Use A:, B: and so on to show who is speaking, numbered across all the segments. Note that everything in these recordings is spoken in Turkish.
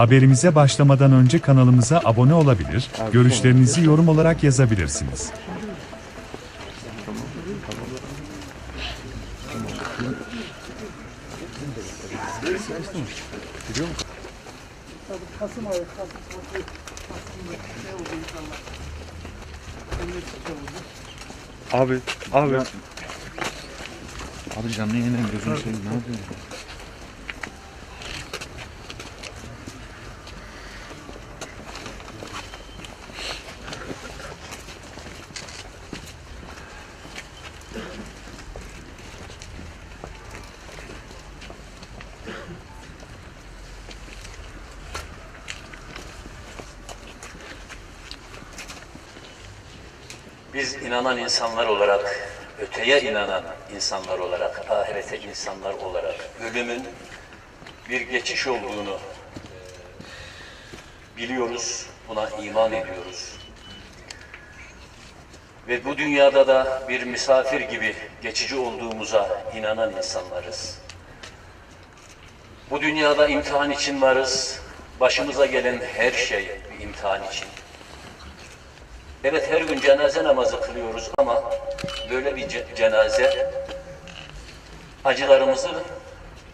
A: Haberimize başlamadan önce kanalımıza abone olabilir, görüşlerinizi yorum olarak yazabilirsiniz.
B: Kasım ayı, Kasım ayı, Kasım'da ne oldu inşallah. Emniyet oldu.
C: Abi, abi. Abi canlı yayına gözünü seveyim ne yapıyorsun?
D: Biz inanan insanlar olarak, öteye inanan insanlar olarak, ahirete insanlar olarak ölümün bir geçiş olduğunu e, biliyoruz, buna iman ediyoruz. Ve bu dünyada da bir misafir gibi geçici olduğumuza inanan insanlarız. Bu dünyada imtihan için varız. Başımıza gelen her şey bir imtihan için. Evet her gün cenaze namazı kılıyoruz ama böyle bir ce- cenaze acılarımızı,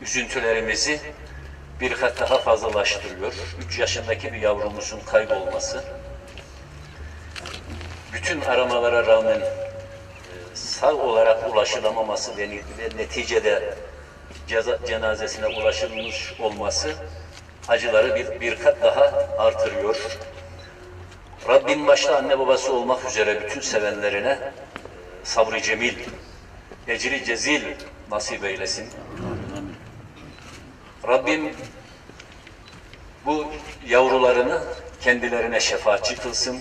D: üzüntülerimizi bir kat daha fazlalaştırıyor. Üç yaşındaki bir yavrumuzun kaybolması, bütün aramalara rağmen e, sağ olarak ulaşılamaması ve neticede ceza, cenazesine ulaşılmış olması acıları bir, bir kat daha artırıyor. Rabbim başta anne babası olmak üzere bütün sevenlerine sabrı cemil, ecri cezil nasip eylesin. Rabbim bu yavrularını kendilerine şefaatçi kılsın.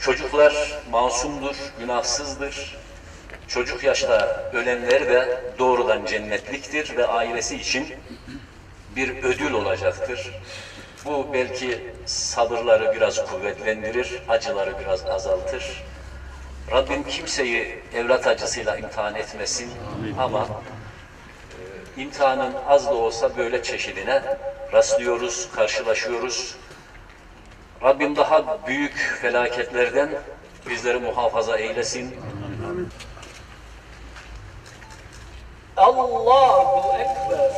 D: Çocuklar masumdur, günahsızdır. Çocuk yaşta ölenler de doğrudan cennetliktir ve ailesi için bir ödül olacaktır. Bu belki sabırları biraz kuvvetlendirir, acıları biraz azaltır. Rabbim kimseyi evlat acısıyla imtihan etmesin ama e, imtihanın az da olsa böyle çeşidine rastlıyoruz, karşılaşıyoruz. Rabbim daha büyük felaketlerden bizleri muhafaza eylesin. Allahu Ekber.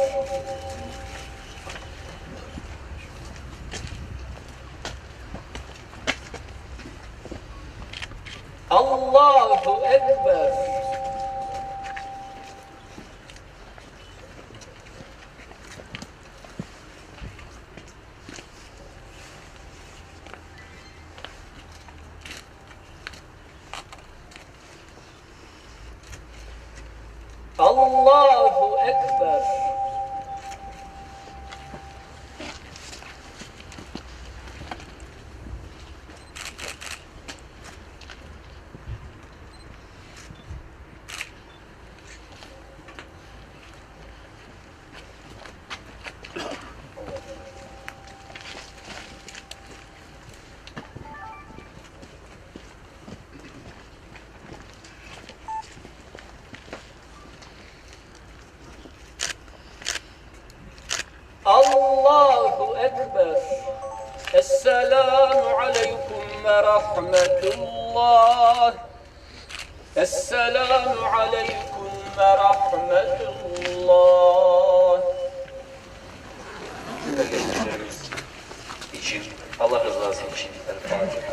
D: Allahu Ekber. Allahu Ekber. Allahu Ekber. Esselamu aleyküm ve rahmetullah. Esselamu aleyküm ve rahmetullah. İçin Allah rızası için El Fatiha.